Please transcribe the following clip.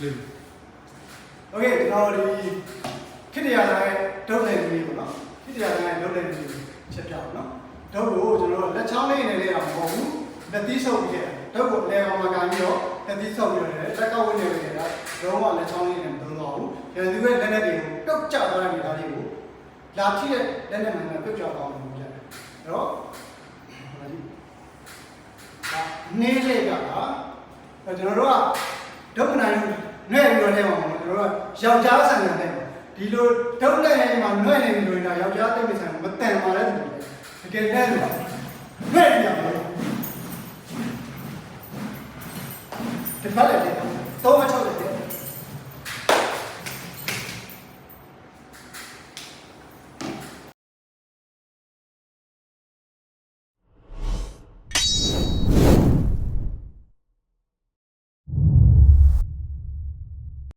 လေး โอเคကျွန်တော်ဒီခိတ္တရာရဲ့ဒုတ်နယ်ကြီးပေါ့နော်ခိတ္တရာရဲ့ဒုတ်နယ်ကြီးချက်ပြအောင်နော်ဒုတ်ကိုကျွန်တော်တို့လက်ချောင်းလေးနဲ့လေးအောင်မဟုတ်ဘူးလက်သီးဆုပ်ပြီးခဲ့ဒုတ်ကိုအလဲကောင်မှာကန်ပြီးတော့လက်သီးဆုပ်ပြီးတော့လက်ကဝင်းနေခဲ့တာတော့မှလက်ချောင်းလေးနဲ့မသုံးတော့ဘူးရန်သူရဲ့လက်နဲ့တွေကိုပြုတ်ကျသွားတဲ့နေသားလေးကိုလာထိတဲ့လက်နဲ့မှန်မှန်ပြုတ်ကျသွားအောင်လုပ်ကြတယ်အဲ့တော့ဟိုဒီဒါနေလေးကအဲ့ကျွန်တော်တို့ကဒုက္ခနိုင် နဲ့ပြီးတော့လဲပါမှာကျွန်တော်တို့ကယောက်ျားဆန်ဆန်နဲ့ဒီလိုဒုက္ခနဲ့မှာနှွဲ့နေပြီလို့ရင်တော့ယောက်ျားတိတ်မဆန်မတန်ပါနဲ့တူတယ်တကယ်လဲလို့နှွဲ့ပြရမှာဒီဖက်လည်းတော့မချောက်တယ်